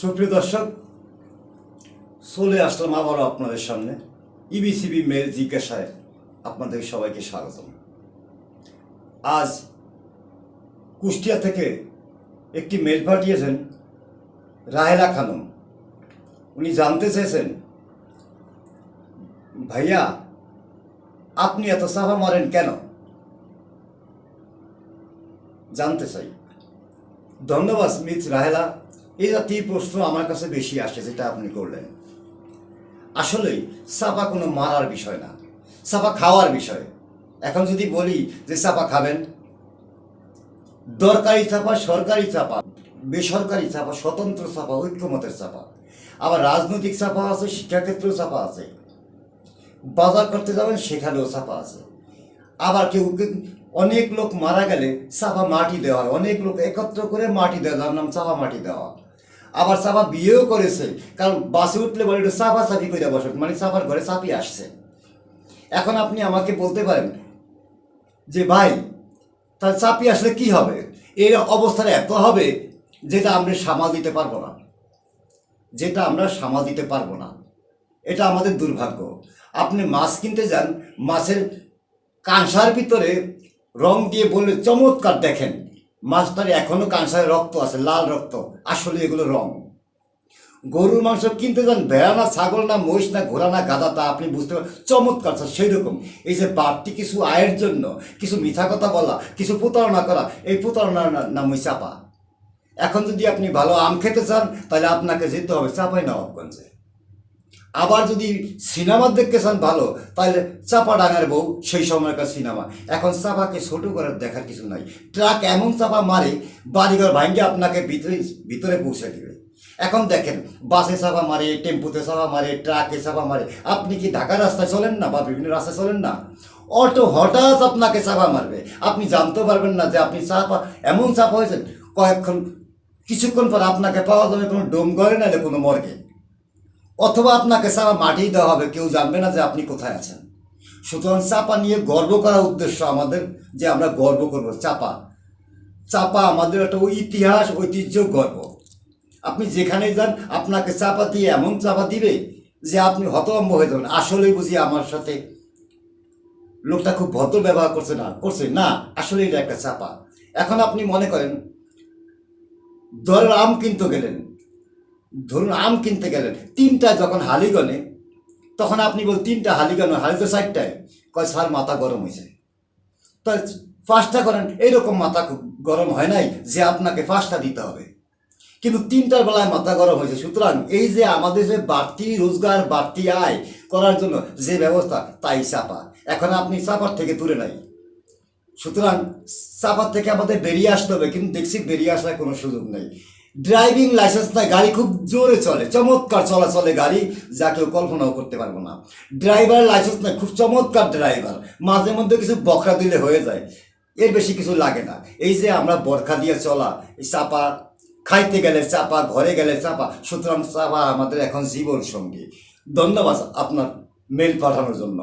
সুপ্রিয় দর্শক, চলে আসলাম আবারও আপনাদের সামনে। ইবিসিবি মেল জিজ্ঞাসায় আপনাদের সবাইকে স্বাগতম। আজ কুষ্টিয়া থেকে একটি মেল পাঠিয়েছেন রাহেলা খানম। উনি জানতে চেয়েছেন, ভাইয়া, আপনি এত চাপা মারেন কেন? জানতে চাই। ধন্যবাদ স্মিথ রাহেলা। এই জাতীয় প্রশ্ন আমার কাছে বেশি আসে, যেটা আপনি করলেন। আসলেই, চাপা কোনো মারার বিষয় না। সাপা খাওয়ার বিষয়। এখন যদি বলি যে চাপা খাবেন, দরকারি চাপা, সরকারি চাপা, বেসরকারি চাপা, স্বতন্ত্র চাপা, ঐক্যমতের চাপা। আবার রাজনৈতিক চাপা আছে, শিক্ষাক্ষেত্রেও চাপা আছে। বাজার করতে যাবেন, সেখানেও চাপা আছে। আবার কেউ অনেক লোক মারা গেলে চাপা মাটি দেওয়া হয়। অনেক লোক একত্র করে মাটি দেওয়া যার নাম চাপা মাটি দেওয়া। আবার চাপা বিয়েও করেছে। কারণ বাসে উঠলে বলে একটু চাপা চাপি করে বসে মানে চাপার ঘরে চাপি আসছে। এখন আপনি আমাকে বলতে পারেন যে, ভাই তার চাপি আসলে কি হবে? এর অবস্থাটা এত হবে যেটা আমরা সামাল দিতে পারব না। যেটা আমরা সামাল দিতে পারব না। এটা আমাদের দুর্ভাগ্য। আপনি মাছ কিনতে যান, মাছের কাঁসার ভিতরে রং দিয়ে বললে চমৎকার দেখেন। মাছটার এখনও কাঁসারে রক্ত আছে, লাল রক্ত। আসলে এগুলো রং। গরুর মাংস কিনতে যান, ভেড়া না ছাগল না মহিষ না ঘোড়া না গাদা তা আপনি বুঝতে পারেন চমৎকার স্যার সেই রকম এই যে বাড়তি কিছু আয়ের জন্য, কিছু মিথ্যা কথা বলা, কিছু প্রতারণা করা, এই প্রতারণার না- নামই চাপা। এখন যদি আপনি ভালো আম খেতে চান, তাহলে আপনাকে যেতে হবে চাপাই নবাবগঞ্জে আবার যদি সিনেমা দেখতে চান ভালো, তাহলে চাপা ডাঙার বউ সেই সময়কার সিনেমা। এখন চাপাকে ছোটো করে দেখার কিছু নাই। ট্রাক এমন চাপা মারে, বাড়িঘর ভাঙ্গে আপনাকে ভিতরে ভিতরে পৌঁছে দিবে। এখন দেখেন, বাসে চাপা মারে, টেম্পুতে চাপা মারে, ট্রাকে চাপা মারে। আপনি কি ঢাকা রাস্তায় চলেন না বা বিভিন্ন রাস্তায় চলেন না? অটো হঠাৎ আপনাকে চাপা মারবে। আপনি জানতে পারবেন না যে আপনি চাপা, এমন চাপা হয়েছেন। কয়েকক্ষণ, কিছুক্ষণ পর আপনাকে পাওয়া যাবে কোনো ডোম ঘরে নাহলে কোনো মর্গে। অথবা আপনাকে চাপা মাটি দেওয়া হবে, কেউ জানবে না যে আপনি কোথায় আছেন। সুতরাং চাপা নিয়ে গর্ব করা উদ্দেশ্য আমাদের যে আমরা গর্ব করব। চাপা চাপা আমাদের একটা ইতিহাস, ঐতিহ্য, গর্ব। আপনি যেখানে যান, আপনাকে চাপা দিয়ে এমন চাপা দিবে যে আপনি হতভম্ব হয়ে যাবেন। আসলে বুঝি আমার সাথে লোকটা খুব ভদ্র ব্যবহার করছে না করছে না আসলে এটা একটা চাপা। এখন আপনি মনে করেন দলের আম কিনতে গেলেন। ধরুন আম কিনতে গেলেন, তিনটা যখন হালিগনে তখন আপনি বল তিনটা হালিগন হালি তো চারটায় কয় সার মাথা গরম হয়েছে। তো পাঁচটা করেন এইরকম মাথা গরম হয় নাই যে আপনাকে পাঁচটা দিতে হবে। কিন্তু তিনটার বেলায় মাথা গরম হয়েছে, সুতরাং এই যে আমাদের যে বাড়তি রোজগার, বাড়তি আয় করার জন্য যে ব্যবস্থা, তাই চাপা। এখন আপনি চাপার থেকে দূরে নাই। সুতরাং চাপার থেকে আমাদের বেরিয়ে আসতে হবে, কিন্তু দেখছি বেরিয়ে আসার কোনো সুযোগ নেই। ড্রাইভিং লাইসেন্স নাই, গাড়ি খুব জোরে চলে, চমৎকার চলাচলে গাড়ি, যা কেউ কল্পনাও করতে পারব না। ড্রাইভার লাইসেন্স নাই, খুব চমৎকার ড্রাইভার মাঝে মধ্যে কিছু বকরা দিলে হয়ে যায়, এর বেশি কিছু লাগে না। এই যে আমরা বরখা দিয়ে চলা, এই চাপা, খাইতে গেলে চাপা, ঘরে গেলে চাপা, সুতরাং চাপা আমাদের এখন জীবন সঙ্গী ধন্যবাদ আপনার মেল পাঠানোর জন্য।